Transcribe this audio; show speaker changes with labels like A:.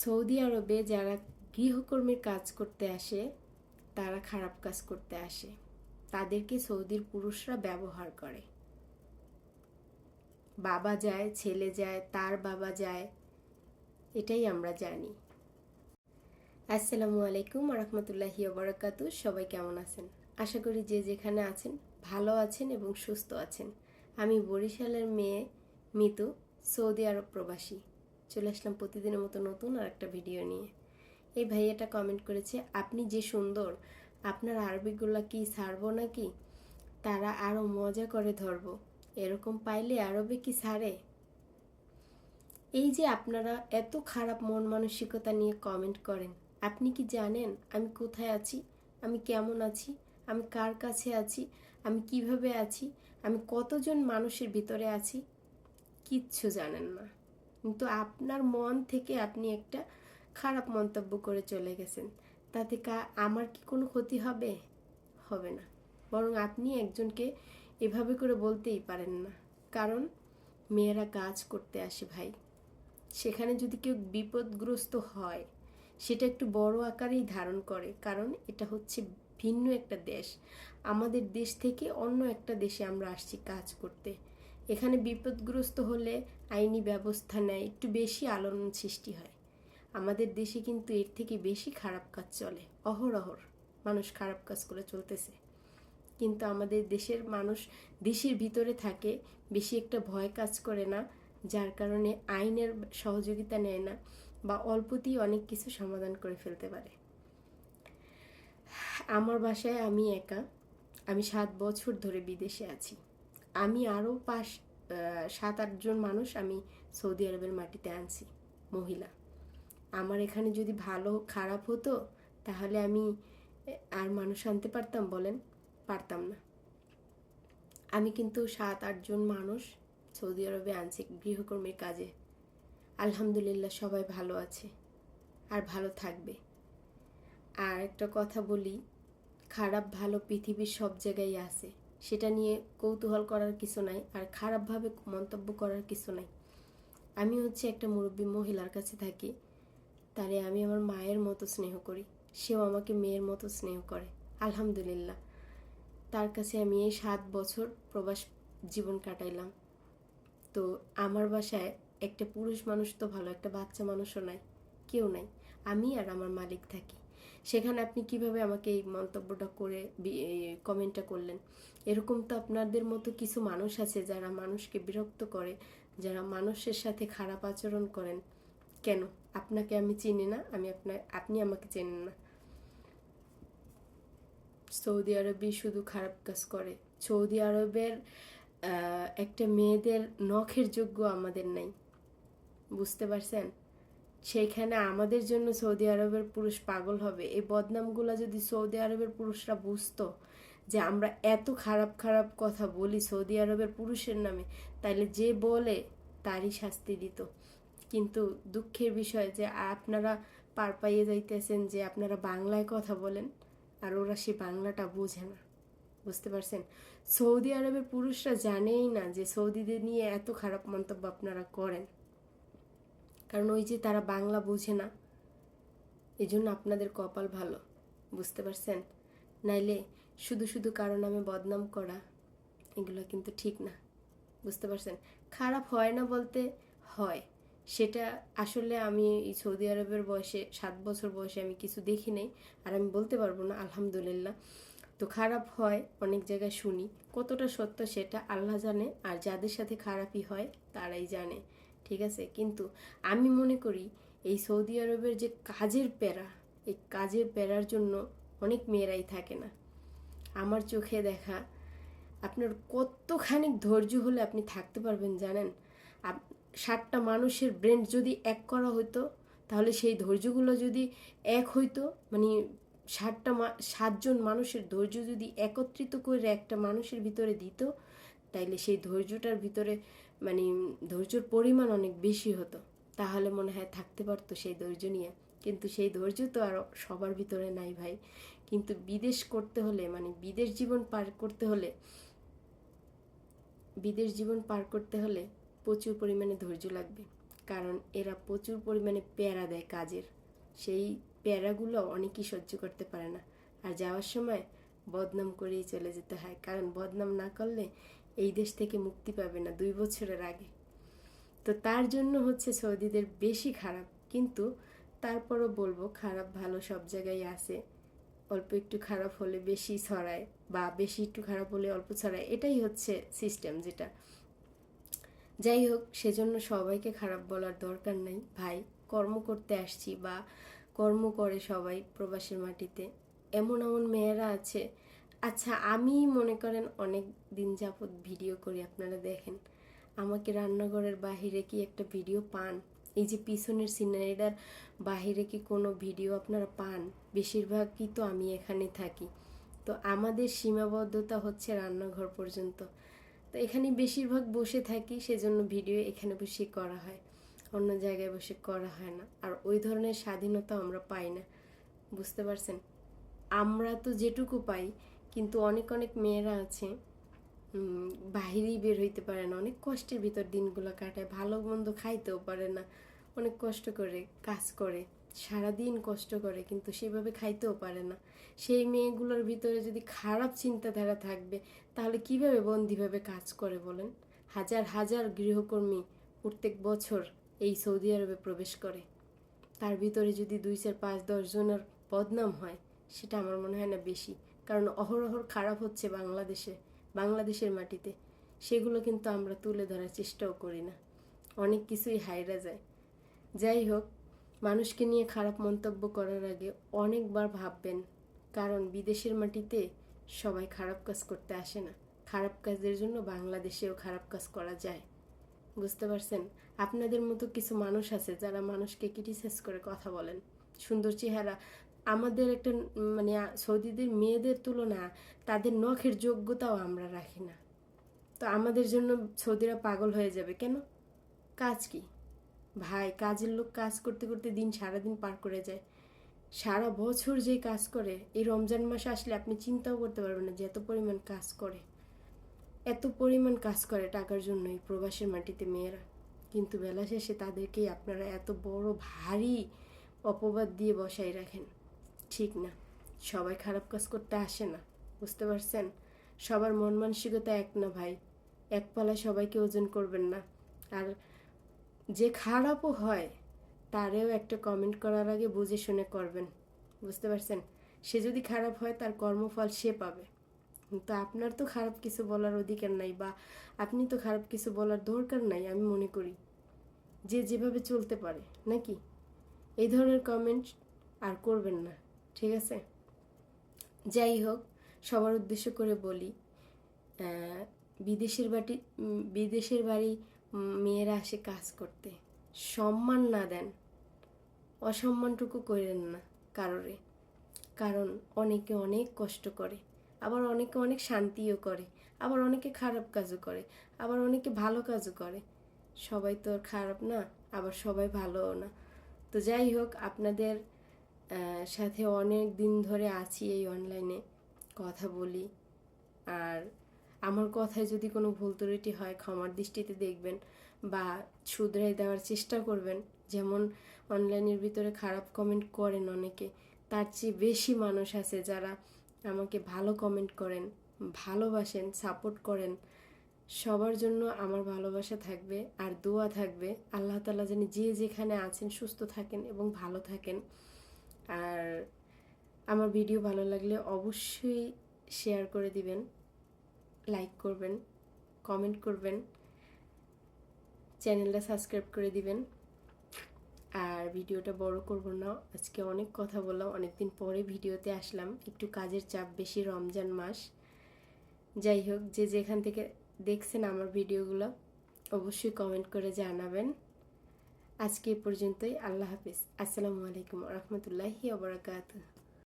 A: Saudi আরবে যারা গৃহকর্মীর কাজ করতে আসে, তারা খারাপ কাজ করতে আসে। তাদেরকে সৌদির পুরুষরা ব্যবহার করে। বাবা যায়, ছেলে যায়, তার বাবা যায়, এটাই আমরা জানি। আসসালামু আলাইকুম রহমতুল্লাহি ওবরাকাতু, সবাই কেমন আছেন? আশা করি যে যেখানে আছেন, ভালো আছেন এবং সুস্থ আছেন। আমি বরিশালের মেয়ে মিতু, সৌদি আরব প্রবাসী। চলে আসলাম প্রতিদিনের মতো নতুন আর একটা ভিডিও নিয়ে। এই ভাইয়াটা কমেন্ট করেছে, আপনি যে সুন্দর, আপনার আরবিগুলা কি ছাড়বো নাকি? তারা আরও মজা করে ধরবো। এরকম পাইলে আরবে কি ছাড়ে? এই যে আপনারা এত খারাপ মন মানসিকতা নিয়ে কমেন্ট করেন, আপনি কি জানেন আমি কোথায় আছি? আমি কেমন আছি? আমি কার কাছে আছি? আমি কীভাবে আছি? আমি কতজন মানুষের ভিতরে আছি? কিচ্ছু জানেন না। কিন্তু আপনার মন থেকে আপনি একটা খারাপ মন্তব্য করে চলে গেছেন। তাতে কা, আমার কি কোনো ক্ষতি হবে? হবে না। বরং আপনি একজনকে এভাবে করে বলতেই পারেন না। কারণ মেয়েরা কাজ করতে আসে ভাই। সেখানে যদি কেউ বিপদগ্রস্ত হয়, সেটা একটু বড় আকারেই ধারণ করে। কারণ এটা হচ্ছে ভিন্ন একটা দেশ। আমাদের দেশ থেকে অন্য একটা দেশে আমরা আসছি কাজ করতে। এখানে বিপদগ্রস্ত হলে আইনি ব্যবস্থা নেয়, একটু বেশি আলোড়ন সৃষ্টি হয়। আমাদের দেশে কিন্তু এর থেকে বেশি খারাপ কাজ চলে। অহরহর মানুষ খারাপ কাজ করে চলতেছে। কিন্তু আমাদের দেশের মানুষ দেশের ভিতরে থাকে, বেশি একটা ভয় কাজ করে না, যার কারণে আইনের সহযোগিতা নেয় না বা অল্পতেই অনেক কিছু সমাধান করে ফেলতে পারে। আমার বাসায় আমি একা। আমি সাত বছর ধরে বিদেশে আছি। আমি আরও পাঁচ সাত আটজন মানুষ আমি সৌদি আরবের মাটিতে আনছি, মহিলা। আমার এখানে যদি ভালো, খারাপ হতো, তাহলে আমি আর মানুষ আনতে পারতাম, বলেন? পারতাম না। আমি কিন্তু সাত আটজন মানুষ সৌদি আরবে আনছি, গৃহকর্মীর কাজে। আলহামদুলিল্লাহ সবাই ভালো আছে, আর ভালো থাকবে। আর একটা কথা বলি, খারাপ, ভালো পৃথিবীর সব জায়গায় আছে। সেটা নিয়ে কৌতূহল করার কিছু নাই আর খারাপভাবে মন্তব্য করার কিছু নাই। আমি হচ্ছে একটা মুরব্বী মহিলার কাছে থাকি, তারে আমি আমার মায়ের মতো স্নেহ করি। সেও আমাকে মেয়ের মতো স্নেহ করে, আলহামদুলিল্লাহ। তার কাছে আমি এই সাত বছর প্রবাস জীবন কাটাইলাম। তো আমার বাসায় একটা পুরুষ মানুষ তো ভালো, একটা বাচ্চা মানুষও নাই, কেউ নাই। আমি আর আমার মালিক থাকি। সেখানে আপনি কীভাবে আমাকে এই মন্তব্যটা করে কমেন্টটা করলেন? এরকম তো আপনাদের মতো কিছু মানুষ আছে যারা মানুষকে বিরক্ত করে, যারা মানুষের সাথে খারাপ আচরণ করেন। কেন? আপনাকে আমি চিনি না, আমি আপনার, আপনি আমাকে চেনেন না। সৌদি আরবই শুধু খারাপ কাজ করে। সৌদি আরবের একটা মেয়েদের নখের যোগ্য আমাদের নাই। বুঝতে পারছেন? সেইখানে আমাদের জন্য সৌদি আরবের পুরুষ পাগল হবে। এই বদনামগুলো যদি সৌদি আরবের পুরুষরা বুঝতো যে আমরা এত খারাপ খারাপ কথা বলি সৌদি আরবের পুরুষের নামে তাহলে যে বলে তারই শাস্তি দিত। কিন্তু দুঃখের বিষয় যে আপনারা পার পাইয়ে যাইতেছেন যে আপনারা বাংলায় কথা বলেন আর ওরা সে বাংলাটা বোঝে না। বুঝতে পারছেন? সৌদি আরবের পুরুষরা জানেই না যে সৌদিদের নিয়ে এত খারাপ মন্তব্য আপনারা করেন। কারণ ওই যে তারা বাংলা বোঝে না এই জন্য আপনাদের কপাল ভালো, বুঝতে পারছেন? নাইলে শুধু শুধু কারও নামে বদনাম করা, এগুলো কিন্তু ঠিক না, বুঝতে পারছেন? খারাপ হয় না বলতে হয়, সেটা আসলে আমি এই সৌদি আরবের বয়সে, সাত বছর বয়সে আমি কিছু দেখি নাই, আর আমি বলতে পারব না, আলহামদুলিল্লাহ। তো খারাপ হয়, অনেক জায়গায় শুনি, কতটা সত্য সেটা আল্লাহ জানে, আর যাদের সাথে খারাপই হয়, তারাই জানে। ঠিক আছে? কিন্তু আমি মনে করি এই সৌদি আরবের যে কাজের প্যারা, এই কাজের প্যারার জন্য অনেক মেয়েরাই থাকে না। আমার চোখে দেখা আপনার কতখানি ধৈর্য হলে আপনি থাকতে পারবেন জানেন? ষাটটা মানুষের ব্রেন যদি এক করা হতো তাহলে সেই ধৈর্যগুলো যদি এক হইতো মানে ষাটটা সাতজন মানুষের ধৈর্য যদি একত্রিত করে একটা মানুষের ভিতরে দিত, তাইলে সেই ধৈর্যটার ভিতরে মানে ধৈর্যর পরিমাণ অনেক বেশি হতো। তাহলে মনে হয় থাকতে পারতো সেই ধৈর্য নিয়ে। কিন্তু সেই ধৈর্য তো আর সবার ভিতরে নাই ভাই। কিন্তু বিদেশ করতে হলে মানে বিদেশ জীবন পার করতে হলে, বিদেশ জীবন পার করতে হলে প্রচুর পরিমাণে ধৈর্য লাগবে। কারণ এরা প্রচুর পরিমাণে প্যারা দেয় কাজের। সেই প্যারাগুলো অনেকেই সহ্য করতে পারে না। আর যাওয়ার সময় বদনাম করেই চলে যেতে হয়। কারণ বদনাম না করলে এই দেশ থেকে মুক্তি পাবে না দুই বছরের আগে। তো তার জন্য হচ্ছে সৌদিদের বেশি খারাপ, কিন্তু তারপরও বলব খারাপ ভালো সব জায়গায় আছে। অল্প একটু খারাপ হলে বেশি ছড়ায় বা বেশি একটু খারাপ হলে অল্প ছড়ায়, এটাই হচ্ছে সিস্টেম যেটা। যাই হোক, সেজন্য সবাইকে খারাপ বলার দরকার নাই। ভাই, কর্ম করতে আসছি বা কর্ম করে সবাই প্রবাসের মাটিতে। এমন এমন মেয়েরা আছে আচ্ছা আমি মনে করেন অনেক দিন যাবৎ ভিডিও করি, আপনারা দেখেন। আমাকে রান্নাঘরের বাহিরে কি একটা ভিডিও পান? এই যে পিছনের সিনারিটার বাহিরে কি কোনো ভিডিও আপনারা পান? বেশিরভাগই তো আমি এখানে থাকি। তো আমাদের সীমাবদ্ধতা হচ্ছে রান্নাঘর পর্যন্ত। তো এখানে বেশিরভাগ বসে থাকি, সেজন্য ভিডিও এখানে বসে করা হয়। অন্য জায়গায় বসে করা হয় না। আর ওই ধরনের স্বাধীনতা আমরা পাই না। বুঝতে পারছেন? আমরা তো যেটুকু পাই কিন্তু অনেক অনেক মেয়েরা আছে বাহিরেই বের হইতে পারে না। অনেক কষ্টের ভিতর দিনগুলো কাটায়, ভালো মন্দ খাইতেও পারে না। অনেক কষ্ট করে, কাজ করে, সারাদিন কষ্ট করে, কিন্তু সেভাবে খাইতেও পারে না। সেই মেয়েগুলোর ভিতরে যদি খারাপ চিন্তাধারা থাকবে, তাহলে কীভাবে বন্দিভাবে কাজ করে বলেন? হাজার হাজার গৃহকর্মী প্রত্যেক বছর এই সৌদি আরবে প্রবেশ করে। তার ভিতরে যদি দুই চার, পাঁচ, দশ জনের বদনাম হয়, সেটা আমার মনে হয় না বেশি। কারণ অহরহর খারাপ হচ্ছে বাংলাদেশে, বাংলাদেশের মাটিতে। সেগুলো কিন্তু আমরা তুলে ধরার চেষ্টাও করি না। অনেক কিছুই হাইরা যায়। যাই হোক, মানুষকে নিয়ে খারাপ মন্তব্য করার আগে অনেকবার ভাববেন, কারণ বিদেশের মাটিতে সবাই খারাপ কাজ করতে আসে না। খারাপ কাজের জন্য বাংলাদেশেও খারাপ কাজ করা যায়। বুঝতে পারছেন? আপনাদের মতো কিছু মানুষ আছে যারা মানুষকে ক্রিটিসাইজ করে কথা বলেন। সুন্দর চেহারা আমাদের একটা মানে সৌদিদের মেয়েদের তুলনা, তাদের নখের যোগ্যতাও আমরা রাখি না। তো আমাদের জন্য সৌদিরা পাগল হয়ে যাবে কেন? কাজ কি? ভাই, কাজের লোক কাজ করতে করতে দিন সারাদিন পার করে যায়। সারা বছর যে কাজ করে, এই রমজান মাসে আসলে আপনি চিন্তাও করতে পারবেন না যে এত পরিমাণ কাজ করে। এত পরিমাণ কাজ করে টাকার জন্য এই প্রবাসের মাটিতে মেয়েরা। কিন্তু বেলা শেষে তাদেরকেই আপনারা এত বড় ভারী অপবাদ দিয়ে বসাই রাখেন। ঠিক না। সবাই খারাপ কাজ করতে আসে না, বুঝতে পারছেন? সবার মন মানসিকতা এক না ভাই। এক পালায় সবাইকে ওজন করবেন না। আর যে খারাপও হয়, তারেও একটা কমেন্ট করার আগে বুঝে শুনে করবেন, বুঝতে পারছেন? সে যদি খারাপ হয়, তার কর্মফল সে পাবে। কিন্তু আপনার তো খারাপ কিছু বলার অধিকার নাই বা আপনি তো খারাপ কিছু বলার দরকার নাই, আমি মনে করি। যে যেভাবে চলতে পারে, নাকি? এই ধরনের কমেন্ট আর করবেন না। ঠিক আছে? যাই হোক, সবার উদ্দেশ্য করে বলি বিদেশের বাড়ি বিদেশের বাড়ি মেয়েরা আসে কাজ করতে। সম্মান না দেন, অসম্মানটুকু করেন না কারোরে। কারণ অনেকে অনেক কষ্ট করে, আবার অনেকে অনেক শান্তিও করে, আবার অনেকে খারাপ কাজও করে, আবার অনেকে ভালো কাজও করে। সবাই তো খারাপ না, আবার সবাই ভালোও না। তো যাই হোক, আপনাদের সাথে অনেক দিন ধরে আছি এই অনলাইনে কথা বলি। আর আমার কথায় যদি কোনো ভুল ত্রুটি হয়, ক্ষমার দৃষ্টিতে দেখবেন বা শুধরাই দেওয়ার চেষ্টা করবেন। যেমন অনলাইনের ভিতরে খারাপ কমেন্ট করেন অনেকে, তার চেয়ে বেশি মানুষ আছে যারা আমাকে ভালো কমেন্ট করেন, ভালোবাসেন সাপোর্ট করেন। সবার জন্য আমার ভালোবাসা থাকবে আর দোয়া থাকবে। আল্লাহ তালা জানি যে যেখানে আছেন, সুস্থ থাকেন এবং ভালো থাকেন। আর আমার ভিডিও ভালো লাগলে অবশ্যই শেয়ার করে দিবেন, লাইক করবেন, কমেন্ট করবেন, চ্যানেলটা সাবস্ক্রাইব করে দিবেন। আর ভিডিওটা বড় করব না, আজকে অনেক কথা বললাম, অনেকদিন পরে ভিডিওতে আসলাম, একটু কাজের চাপ বেশি রমজান মাস। যাই হোক, যে যেখান থেকে দেখছেন আমার ভিডিওগুলো, অবশ্যই কমেন্ট করে জানাবেন। আজকে পর্যন্তই। আল্লাহ হাফিজ। আসসালামু আলাইকুম রহমতুল্লাহি ওবরাকাতুহ